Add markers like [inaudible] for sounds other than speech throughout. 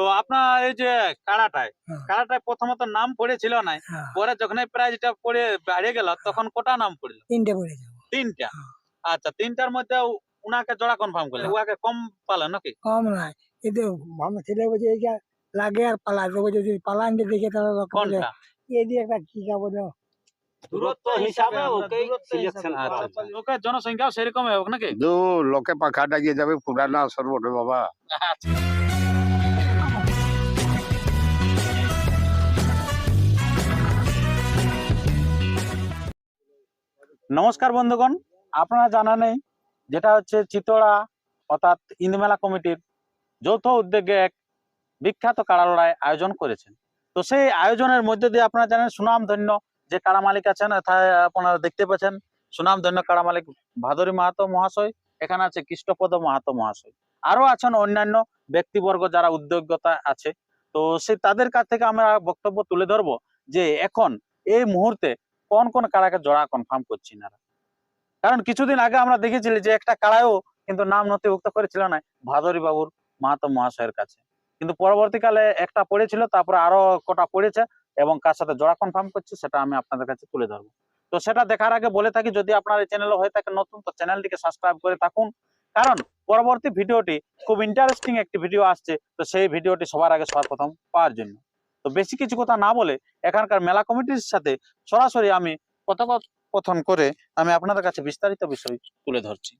তো আপনার এই যে কাড়াটায় হ্যাঁ। কাড়াটায় প্রথমত নাম পড়েছিল না হ্যাঁ, পরে যখন এই প্রাইজটা পড়ে বাইরে গেল তখন কটা নাম পড়ল? তিনটে পড়ে যাব তিনটা? হ্যাঁ। আচ্ছা তিনটার মধ্যে উনাকে জোড়া কনফার্ম করলেন হ্যাঁ। উহাকে কম পালেন নাকি? কম নয় কিন্তু আমার ছেলে বলছে এই যা লাগে আর পালা তো যদি পালান দিয়ে দেখে তাহলে কোনটা? এই দিয়ে একটা কি যাব না দূরত্ব হিসাবে সিলেকশন আচ্ছা জনসংখ্যাও সেরকম হবে নাকি? দু লোকে পাখা ডাকিয়ে যাবে পুরানা সর্বটে বাবা। নমস্কার বন্ধুগণ, আপনারা জানা নেই যেটা হচ্ছে চিতড়া অর্থাৎ ইন্দমেলা কমিটির যৌথ উদ্যোগে এক বিখ্যাত কাড়া লড়াই আয়োজন করেছেন। তো সেই আয়োজনের মধ্যে দিয়ে আপনারা জানেন সুনাম ধন্য যে কাড়া মালিক আছেন আপনারা দেখতে পাচ্ছেন সুনাম ধন্য কাড়া মালিক ভাদরী মাহাতো মহাশয়, এখানে আছে কৃষ্ণপদ মাহাতো মহাশয়। আরও আছেন অন্যান্য ব্যক্তিবর্গ যারা উদ্যোগতা আছে। তো সে তাদের কাছ থেকে আমরা বক্তব্য তুলে ধরবো যে এখন এই মুহূর্তে কোন কোন কাড়াকে জোড়া কনফার্ম করছি না কারণ কিছুদিন আগে আমরা দেখেছিলি যে একটা কাড়ায়ও কিন্তু নাম নথিভুক্ত করেছিল না ভাদরী বাবুর মাহাতো মহাশয়ের কাছে। কিন্তু পরবর্তীকালে একটা পড়েছিল, তারপরে আরও কটা পড়েছে এবং কার সাথে জোড়া কনফার্ম করছি সেটা আমি আপনাদের কাছে তুলে ধরবো। তো সেটা দেখার আগে বলে থাকি, যদি আপনার এই চ্যানেল হয়ে থাকে নতুন, তো চ্যানেলটিকে সাবস্ক্রাইব করে থাকুন। কারণ পরবর্তী ভিডিওটি খুব ইন্টারেস্টিং একটি ভিডিও আসছে, তো সেই ভিডিওটি সবার আগে সবার প্রথম পাওয়ার জন্য। তো বেশি কিছু কথা না বলে এখানকার মেলা কমিটির সাথে সরাসরি আমি কথোপকথন করে আমি আপনাদের কাছে বিস্তারিত বিষয় তুলে ধরছি।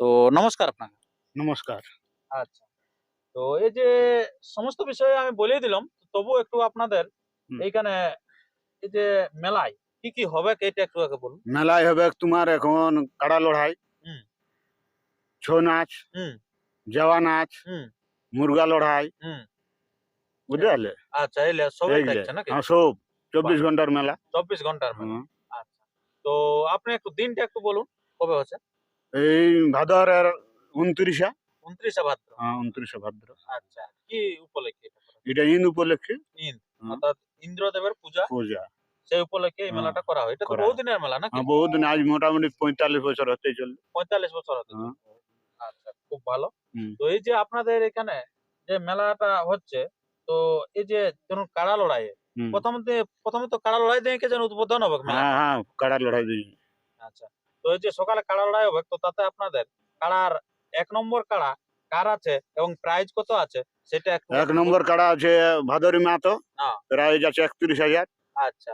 তো নমস্কার আপনাকে। নমস্কার। আচ্ছা। তো এই যে সমস্ত বিষয়ে আমি বলে দিলাম তবু একটু আপনাদের এইখানে এই যে মেলায় কি কি হবে এটা একটু আগে বলুন। মেলায় হবে তোমার এখন কাড়া লড়াই হুম। ছৌ নাচ হুম। জওয়া নাচ হুম। মুরগা লড়াই হুম বুঝলে আচ্ছা এলে সবাই। থাকছে নাকি? হ্যাঁ, সব চব্বিশ ঘণ্টার মেলা। চব্বিশ ঘণ্টার মেলা। আচ্ছা। তো আপনি একটু দিনটা একটু বলুন কবে হচ্ছে? এই ভাদরের উনত্রিশে। উনত্রিশে ভাদ্র। হ্যাঁ উনত্রিশে ভাদ্র। আচ্ছা কি উপলক্ষে এটা? ইন উপলক্ষে। হুম। অর্থাৎ ইন্দ্রদেবের পূজা? পূজা। সেই উপলক্ষে এই হ্যাঁ, মেলাটা করা হয়। এটা তো বহুদিনের মেলা নাকি? হ্যাঁ, বহুদিন আজ মোটামুটি পঁয়তাল্লিশ বছর হতে চলবে পঁয়তাল্লিশ বছর হতে হ্যাঁ। আচ্ছা খুব ভালো। তো এই যে আপনাদের এখানে যে মেলাটা হচ্ছে তো এই যে ধরুন কাড়া লড়াই হুম। প্রথমে প্রথমে তো কাড়া লড়াই দিয়ে যেন উদ্বোধন হবে হ্যাঁ হ্যাঁ কাড়া লড়াই আচ্ছা তো এই যে সকালে কাড়া লড়াই হবে তো তাতে আপনাদের কাড়ার এক নম্বর কাড়া কার আছে এবং প্রাইজ কত আছে সেটা এক নম্বর কাড়া আছে ভাদরী মাতো হ্যাঁ। প্রাইজ আছে একত্রিশ হাজার আচ্ছা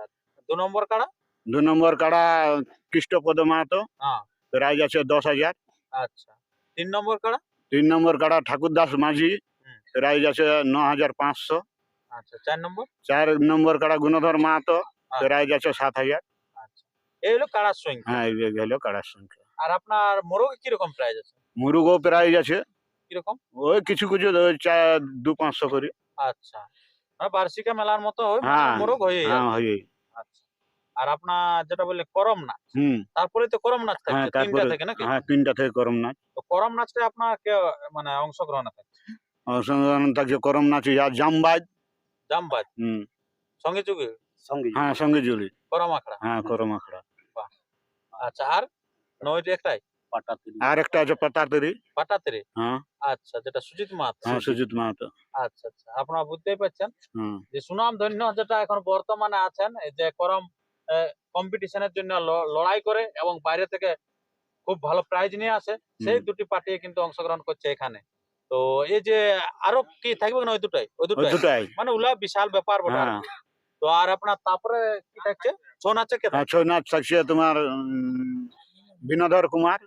দু নম্বর কাড়া দু নম্বর কাড়া কৃষ্ণপদ মাহাতো হ্যাঁ। প্রাইজ আছে দশ হাজার আচ্ছা তিন নম্বর কাড়া তিন নম্বর কাড়া ঠাকুরদাস মাঝি হুম। প্রাইজ আছে ন হাজার পাঁচশো। আচ্ছা চার নম্বর? চার নম্বর কাড়া গুণধর মাহাতো হ্যাঁ। প্রাইজ আছে সাত হাজার। আচ্ছা। এই হলো কাড়ার সংখ্যা। হ্যাঁ এই হলো কাড়ার সংখ্যা। আর আপনার মোরগে কীরকম প্রাইজ আছে? মুরুগও প্রাইজ আছে। কীরকম? ওই কিছু কিছু ওই চা- দু পাঁচশো করে। আচ্ছা। মানে বার্ষিকা মেলার মতো হ্যাঁ, মোরগ হয়ে হ্যাঁ আচ্ছা। আর আপনার যেটা বললে করম নাচ হুম। তারপরে তো করম নাচ থাকছে তিনটা থেকে নাকি? হ্যাঁ তিনটা থেকে করম নাচ। তো করম নাচটা আপনার কে মানে অংশগ্রহণ থাকছে। করম নাচ আর জামবাজ। জামবাজ? হুম। সঙ্গে যুগে সঙ্গে হ্যাঁ সঙ্গে করম আখড়া? হ্যাঁ করম আখড়া। আচ্ছা আর নয়টি একটাই? আর একটা আছে পাটাতেরে। হ্যাঁ। আচ্ছা যেটা সুজিত মাত হ্যাঁ সুজিত মাহাতো। আচ্ছা আচ্ছা আপনারা বুঝতেই পারছেন হুম। যে সুনাম ধন্য যেটা এখন বর্তমানে আছেন এই যে করম কম্পিটিশনের জন্য ল- লড়াই করে এবং বাইরে থেকে খুব ভালো প্রাইজ নিয়ে আসে সেই দুটি পার্টি কিন্তু অংশগ্রহণ করছে এখানে। তো এই যে আরও কি থাকবে না ওই দুটাই? ওই দুটাই? মানে ওলা বিশাল ব্যাপার বটে। হ্যাঁ। কি। তো আর আপনার তারপরে কি থাকছে? ছৌ নাচে কে হ্যাঁ ছৌ নাচ থাকছে তোমার বিনোদর কুমার।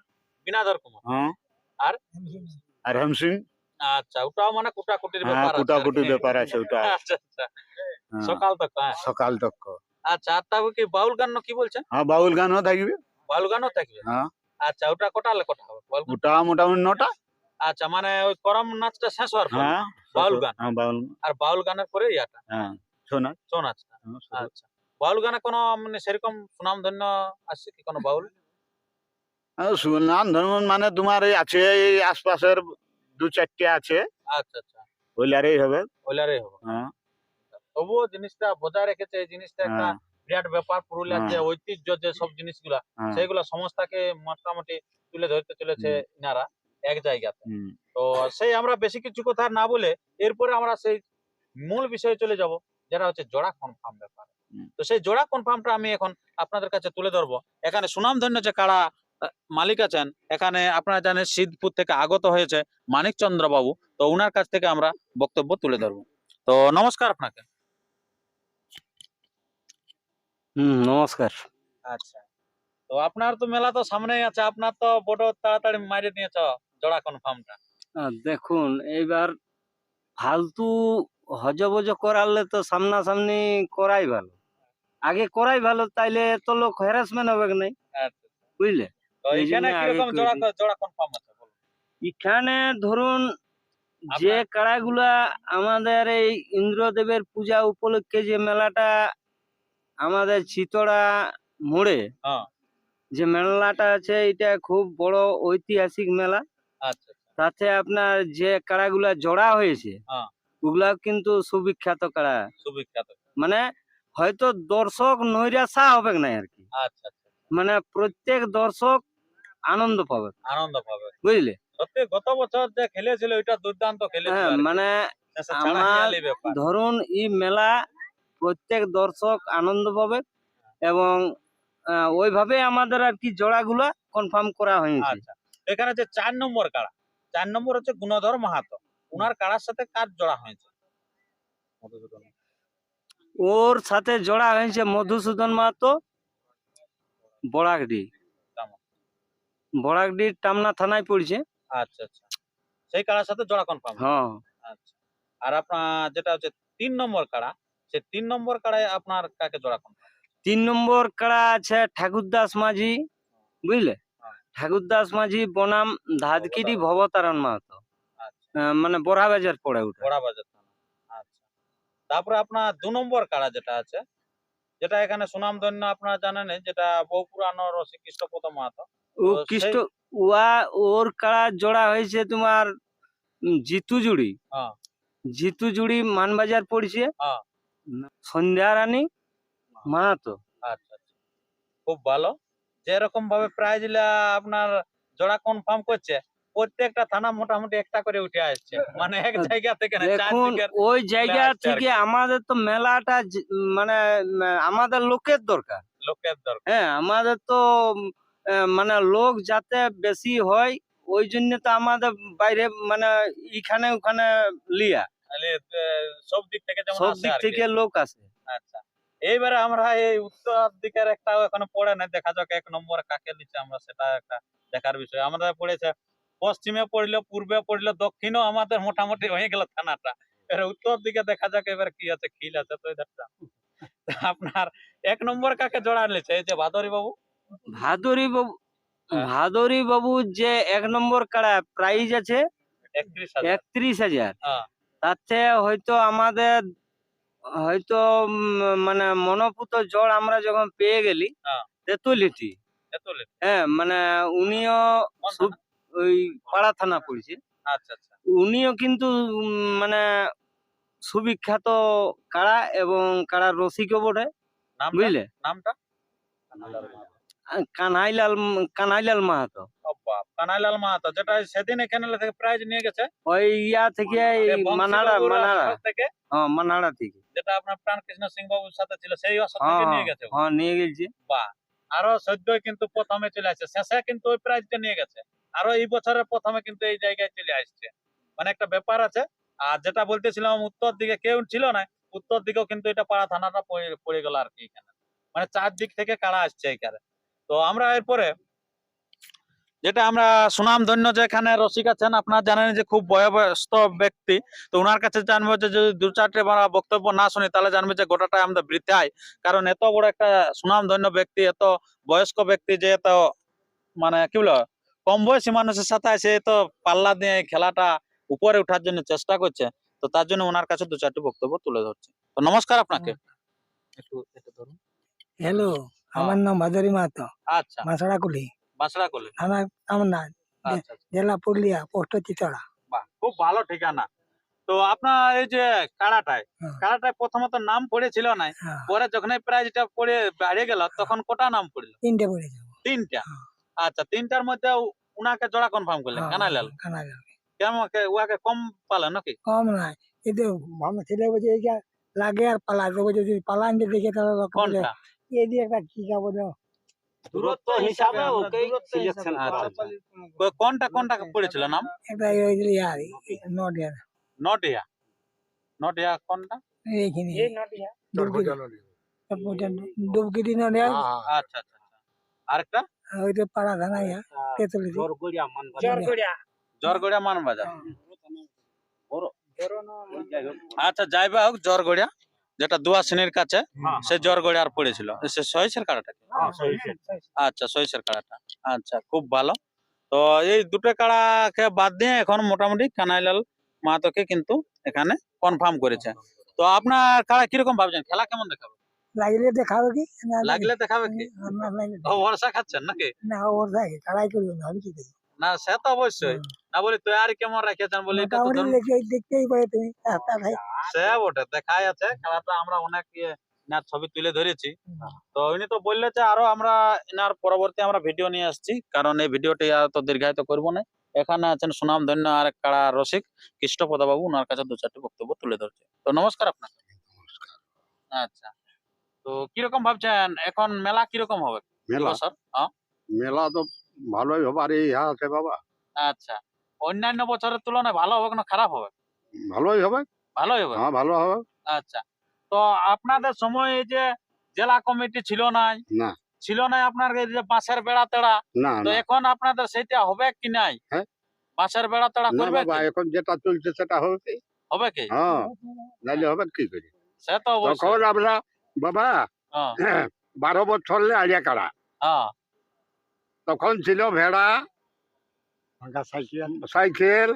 বিনাদর কুমার। হ্যাঁ। আর? আর হেম সিং। আচ্ছা ওটাও মানে কুটাকুটির ব্যাপার আছে আর কুটাকুটি ব্যাপার আছে ওটা। [laughs] আচ্ছা আচ্ছা। সকাল তক সকাল তক। আচ্ছা আর তারপর কি বাউল গান কি বলছেন? হ্যাঁ বাউল গানও থাকবে। বাউল গানও থাকবে? হ্যাঁ। আচ্ছা ওটা কোটালে কোটা হবে? ওটা মোটামুটি নটা। আচ্ছা মানে ওই করম নাচটা শেষ হওয়ার পর? হ্যাঁ বাউল গান। হ্যাঁ বাউল। আর বাউল গানের পরে ইয়াটা হ্যাঁ ছৌ নাচ ছৌ নাচটা? হ্যাঁ, আচ্ছা। বাউল গানে কোনো মানে সেরকম সুনাম ধন্য আসছে কি কোনো বাউল? সুনাম মানে তোমার এই আছে এই আশপাশের দু চারটে আছে। আচ্ছা আচ্ছা। ওইলারেই হবে। ওইলারে হবে। হ্যাঁ। তবুও জিনিসটা বজায় রেখেছে এই জিনিসটা একটা বিরাট ব্যাপার পুরুলিয়ার যে হ্যাঁ। ঐতিহ্য যে সব জিনিসগুলা সেইগুলা সমস্তাকে মোটামুটি তুলে ধরতে চলেছে ইনারা। এক জায়গাতে। তো সেই আমরা বেশি কিছু কথা না বলে এরপরে আমরা সেই মূল বিষয়ে চলে যাব যেটা হচ্ছে জোড়া কনফার্ম ব্যাপার। তো সেই জোড়া কনফার্মটা আমি এখন আপনাদের কাছে তুলে ধরবো। এখানে সুনামধন্য যে কারা মালিক আছেন এখানে আপনারা জানেন সিদ্ধপুর থেকে আগত হয়েছে মানিকচন্দ্র বাবু তো ওনার কাছ থেকে আমরা বক্তব্য তুলে ধরবো। তো নমস্কার আপনাকে। হুম নমস্কার। আচ্ছা। তো আপনার তো মেলা তো সামনেই আছে আপনার তো বড় তাড়াতাড়ি মারিয়ে নিয়েছ। জোড়া কনফার্মটা দেখুন এইবার ফালতু হজবজ করালে তো সামনাসামনি করাই ভালো। আগে করাই ভালো তাইলে তো লোক হ্যারাসমেন্ট হবে নাই। বুঝলে? এখানে ধরুন যে কাড়াগুলা আমাদের এই ইন্দ্রদেবের পূজা উপলক্ষে যে মেলাটা আমাদের চিতড়া মোড়ে হ্যাঁ। যে মেলাটা আছে এটা খুব বড় ঐতিহাসিক মেলা। তাতে আপনার যে কাড়াগুলা জোড়া হয়েছে হ্যাঁ। ওগুলা কিন্তু সুবিখ্যাত কাড়া। সুবিখ্যাত। মানে হয়তো দর্শক নৈরাশা হবে না আর কি। আচ্ছা আচ্ছা মানে প্রত্যেক দর্শক আনন্দ পাবে। আনন্দ পাবে। বুঝলে? সত্যি গত বছর যে খেলেছিল ওইটা দুর্দান্ত খেলে হ্যাঁ মানে আমার ধরুন এই মেলা প্রত্যেক দর্শক আনন্দ পাবে এবং আহ, ওইভাবে আমাদের আর কি জোড়াগুলা কনফার্ম করা হয়েছে। আচ্ছা। এখানে যে চার নম্বর কাড়া। চার নম্বর হচ্ছে গুণধর মাহাতো। ওনার কাড়ার সাথে কার জোড়া হয়েছে? ওর সাথে জোড়া হয়েছে মধুসূদন মাহাতো বড়াকডি টামনা। বড়াকডির টামনা থানায় পড়ছে। আচ্ছা আচ্ছা। সেই কাড়ার সাথে জোড়া কনফার্ম হ্যাঁ। আচ্ছা। আর আপনার যেটা হচ্ছে তিন নম্বর কাড়া সেই তিন নম্বর কাড়ায় আপনার কাকে জোড়া কনফার্ম তিন নম্বর কাড়া আছে ঠাকুরদাস মাঝি বুঝলে। ঠাকুরদাস মাঝি বনাম ধাদকিরি ভবতারণ মাহাতো। আচ্ছা। মানে বড়া বাজার পড়ে ওটা। বড়া বাজার আচ্ছা। তারপরে আপনার দু নম্বর কাড়া যেটা আছে যেটা এখানে সুনামধন্য আপনারা জানেন যেটা বহু পুরানো রসিক কৃষ্ণপদ মাহাতো। ও কৃষ্ণ উয়া ওর কাড়া জোড়া হয়েছে তোমার জিতু জুড়ি হ্যাঁ। জিতু জুড়ি মানবাজার পড়ছে। হ্যাঁ। সন্ধ্যা রানী মাহাতো। আচ্ছা আচ্ছা। খুব ভালো। যেরকম ভাবে প্রাইজ আপনার জোড়া কনফার্ম করছে প্রত্যেকটা থানা মোটামুটি একটা করে উঠে আসছে। মানে এক [laughs] জায়গা থেকে ওই জায়গা থেকে আমাদের তো মেলাটা মানে আমাদের লোকের দরকার। লোকের দরকার। হ্যাঁ আমাদের তো মানে লোক যাতে বেশি হয় ওই জন্য তো আমাদের বাইরে মানে এখানে ওখানে লিয়া। সব দিক থেকে সব দিক থেকে লোক আসে আচ্ছা। এইবারে আমরা এই উত্তর দিকের একটা এখনও পড়ে না দেখা যাক এক নম্বর কাকে নিচ্ছে আমরা সেটা একটা দেখার বিষয়। আমাদের পড়েছে পশ্চিমে পড়ল পূর্বে পড়ল দক্ষিণও আমাদের মোটামুটি হয়ে গেল থানাটা। এবার উত্তর দিকে দেখা যাক এবার কি আছে খিল আছে তো এদেরটা আপনার এক নম্বর কাকে জোড়া নিয়েছে এই যে ভাদরি বাবু? ভাদরি বাবু হ্যাঁ। ভাদরি বাবু যে এক নম্বর কাড়া প্রাইজ আছে একত্রিশ হাজার। একত্রিশ হাজার। হ্যাঁ। তাতে হয়তো আমাদের হয়তো মানে মনোপুত জল আমরা যখন পেয়ে গেলি হ্যাঁ। তেতুলিটি। হ্যাঁ মানে উনিও? ওই পাড়া থানা পড়ছে। আচ্ছা আচ্ছা। উনিও কিন্তু মানে সুবিখ্যাত কাড়া এবং কাড়ার রসিকও বটে বুঝলে? নামটা? কানাইলাল কানাইলাল মাহাতো। কানাইলাল মাহাতো যেটা সেদিন এখানে থেকে প্রাইজ নিয়ে গেছে। ওই ইয়া থেকে মানাড়া মানাড়া। থেকে। হ্যাঁ মানাড়া থেকে। যেটা আপনার প্রাণ কৃষ্ণ সিং বাবুর সাথে ছিল সেই হ্যাঁ নিয়ে গেছে। হ্যাঁ নিয়ে গেছে। আরও সদ্যই কিন্তু প্রথমে চলে আসছে। শেষে কিন্তু ওই প্রাইজটা নিয়ে গেছে। আরও এই বছরের প্রথমে কিন্তু এই জায়গায় চলে আসছে। মানে একটা ব্যাপার আছে। আর যেটা বলতেছিলাম উত্তর দিকে কেউ ছিল না। উত্তর দিকেও কিন্তু এটা পাড়া থানাটা পড়ে- পড়ে গেল আর কি এখানে। মানে চারদিক থেকে কারা আসছে এখানে? তো আমরা এরপরে যেটা আমরা সুনাম ধন্য যে এখানে রসিক আছেন আপনারা জানেন যে খুব বয়োবস্ত ব্যক্তি। তো ওনার কাছে জানব যে যদি দু চারটে আমরা বক্তব্য না শুনি তাহলে জানবে যে গোটাটাই আমাদের বৃথায় কারণ এত বড় একটা সুনাম ধন্য ব্যক্তি এত বয়স্ক ব্যক্তি যে এত মানে কি বলো কম বয়সী মানুষের সাথে সে তো পাল্লা দিয়ে খেলাটা উপরে ওঠার জন্য চেষ্টা করছে তো তার জন্য ওনার কাছে দু চারটি বক্তব্য তুলে ধরছে। তো নমস্কার আপনাকে। একটু একটু ধরুন। হ্যালো আমার নাম ভাদরি মাহাতো আচ্ছা। মাছড়াকুলি বাঁশড়া করলে থানা টামনা আচ্ছা আচ্ছা। জেলা পুরুলিয়া পোস্ট চিতড়া। বাহ খুব ভালো ঠিকানা। তো আপনার এই যে কাড়াটায় হ্যাঁ। কাড়াটায় প্রথমত নাম পড়েছিল না? হ্যাঁ। পরে যখন এই প্রাইজটা পড়ে বাড়িয়ে গেল তখন কটা নাম পড়ল? তিনটে পড়ে তিনটা? হ্যাঁ। আচ্ছা তিনটার মধ্যে উনাকে জোড়া কনফার্ম করলেন কানাইলাল? কানাইলাল। কেমন উহাকে কম পালেন নাকি? কম নাই কিন্তু আমার ছেলে বলছে এইটা লাগে আর বলছে যদি পালান দেখে তাহলে এই দিয়ে একটা কি যাব না দূরত্ব হিসাবে ওকেই সিলেকশন আচ্ছা, আচ্ছা। কোনটা কোনটা পড়েছিল নাম? একটা ওই যে ইয়ার নডিয়ার নটিয়া নটিয়া কোনটা? এইখানে। ডুবগিরি নডিয়ার আচ্ছা আচ্ছা আচ্ছা। আরেকটা? ওইটা পাড়া ধানা ইয়া তেতুলিতে জরগড়িয়া মানবাজার। আচ্ছা যাইবা হোক জরগড়িয়া। যেটা দুয়া শ্রেণির কাছে সে জরগড়িয়ার পড়েছিল। সে সহিসের কাড়াটা আচ্ছা সহিসের কাড়াটা। আচ্ছা খুব ভালো। তো এই দুটো কাড়াকে বাদ দিয়ে এখন মোটামুটি কানাইলাল মাহাতোকে কিন্তু এখানে কনফার্ম করেছে। তো আপনার কাড়া কীরকম ভাবছেন? খেলা কেমন দেখাবে? লাগলে দেখাবে কি? না লাগলে দেখাবে কি? আর ভরসা খাচ্ছেন নাকি? না ওর থাকে কাড়াই করবে না আমি কি দেখি না সে তো অবশ্যই। না বলি তুই আর কেমন রেখেছেন বলি এটা তো দেখতেই তুমি। সে বটে দেখাই আছে খেলাটা আমরা অনেক ইয়ে ইনার ছবি তুলে ধরেছি। তো উনি তো বললে যে আরও আমরা ইনার পরবর্তী আমরা ভিডিও নিয়ে আসছি কারণ এই ভিডিওটি আর তো দীর্ঘায়িত করব না। এখানে আছেন সুনাম ধন্য আর কাড়া রসিক কৃষ্ণপদা বাবু ওনার কাছে দু চারটি বক্তব্য তুলে ধরছে। তো নমস্কার আপনাকে। আচ্ছা। তো কীরকম ভাবছেন এখন মেলা কীরকম হবে? মেলা? স্যার। হ্যাঁ? মেলা তো ভালোই হবে। আর এই আছে বাবা। আচ্ছা। অন্যান্য বছরের তুলনায় ভালো হবে না খারাপ হবে? ভালোই হবে। ভালোই হবে? হ্যাঁ ভালো হবে। আচ্ছা। তো আপনাদের সময় এই যে জেলা কমিটি ছিল নাই না। ছিল নাই আপনার এই যে বাঁশের বেড়া তেড়া? না তো এখন আপনাদের সেটা হবে কি নাই? হ্যাঁ? বাঁশের বেড়া তেড়া করবে এখন যেটা চলছে সেটা হবে কি হবে কি? হ্যাঁ। নাইলে হবে কি করে? সে তো তখন আমরা বাবা হ্যাঁ, বারো বছর আলিয়া কাড়া হ্যাঁ, তখন ছিল ভেড়া সাইকেল।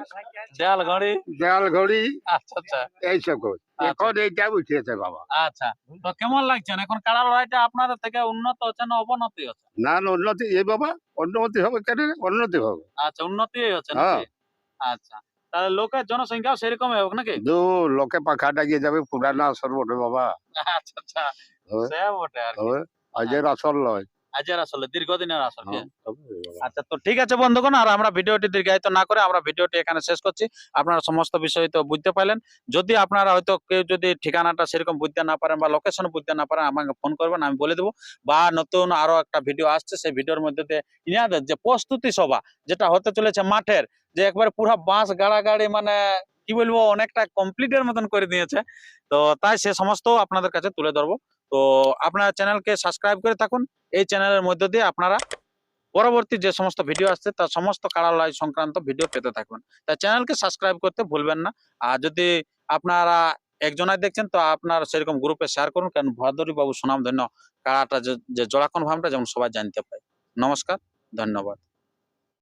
দেয়াল ঘড়ি দেয়াল ঘড়ি আচ্ছা আচ্ছা। এইসব এখন এইটা উঠিয়েছে বাবা। আচ্ছা। তো কেমন লাগছেন এখন কাড়া লড়াইটা আপনাদের থেকে উন্নত হচ্ছে না অবনতি হচ্ছে? না না, উন্নতি এই বাবা উন্নতি হবে কেন উন্নতি হবে। আচ্ছা উন্নতি হচ্ছে হ্যাঁ। আচ্ছা। তাহলে লোকের জনসংখ্যাও সেরকমই হোক নাকি? দু লোকে পাখা ডাকিয়ে যাবে পুরানা আসর বটে বাবা। আচ্ছা আচ্ছা। সে বটে আর আজের আসল নয়। আজের আসলে দীর্ঘদিনের আসল। আচ্ছা তো ঠিক আছে বন্ধুগণ, আর আমরা ভিডিওটি দীর্ঘায়িত না করে আমরা ভিডিওটি এখানে শেষ করছি। আপনারা সমস্ত বিষয় তো বুঝতে পারলেন। যদি আপনারা হয়তো কেউ যদি ঠিকানাটা সেরকম বুঝতে না পারেন বা লোকেশন বুঝতে না পারেন, আমাকে ফোন করবেন, আমি বলে দেবো। বা নতুন আরও একটা ভিডিও আসছে, সেই ভিডিওর মধ্যে দিয়ে যে প্রস্তুতি সভা, যেটা হতে চলেছে মাঠের, যে একবারে পুরো বাঁশ গাড়াগাড়ি মানে কি বলব, অনেকটা কমপ্লিটের মতন করে দিয়েছে। তো তাই সে সমস্ত আপনাদের কাছে তুলে ধরবো। তো আপনারা চ্যানেলকে সাবস্ক্রাইব করে থাকুন। এই চ্যানেলের মধ্যে দিয়ে আপনারা পরবর্তী যে সমস্ত ভিডিও আসছে, তা সমস্ত কারালয় সংক্রান্ত ভিডিও পেতে থাকবেন তাই চ্যানেলকে সাবস্ক্রাইব করতে ভুলবেন না। আর যদি আপনারা একজনায় দেখছেন, তো আপনার সেরকম গ্রুপে শেয়ার করুন। কারণ ভদ্রী বাবু সুনাম ধন্য কারাটা যে জোড়াকন ভাবটা যেমন সবাই জানতে পায়। নমস্কার, ধন্যবাদ।